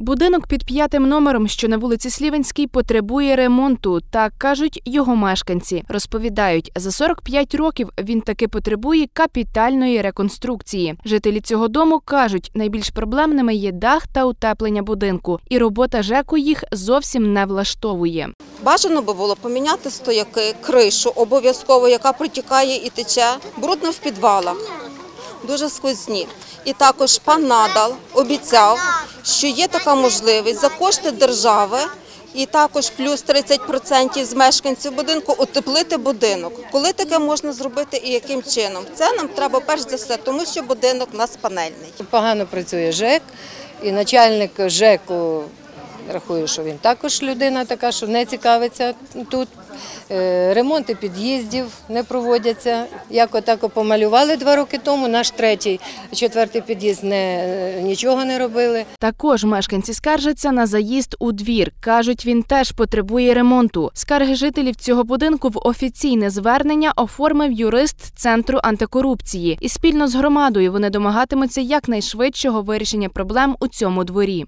Будинок під п'ятим номером, що на вулиці Слівенській, потребує ремонту. Так кажуть його мешканці. Розповідають, за 45 років він таки потребує капітальної реконструкції. Жителі цього дому кажуть, найбільш проблемними є дах та утеплення будинку, і робота ЖЕКу їх зовсім не влаштовує. Бажано би було поміняти стояки, кришу обов'язково, яка протікає і тече, брудно в підвалах, дуже сквозні. І також пан Надал обіцяв, що є така можливість за кошти держави і також плюс 30% з мешканців будинку утеплити будинок. Коли таке можна зробити і яким чином? Це нам треба перш за все, тому що будинок у нас панельний. Погано працює ЖЕК, і начальник ЖЕКу рахую, що він також людина така, що не цікавиться тут. Е, Ремонти під'їздів не проводяться. Як отак помалювали два роки тому, наш третій, четвертий під'їзд не, нічого не робили. Також мешканці скаржаться на заїзд у двір. кажуть, він теж потребує ремонту. Скарги жителів цього будинку в офіційне звернення оформив юрист центру антикорупції. І спільно з громадою вони домагатимуться якнайшвидшого вирішення проблем у цьому дворі.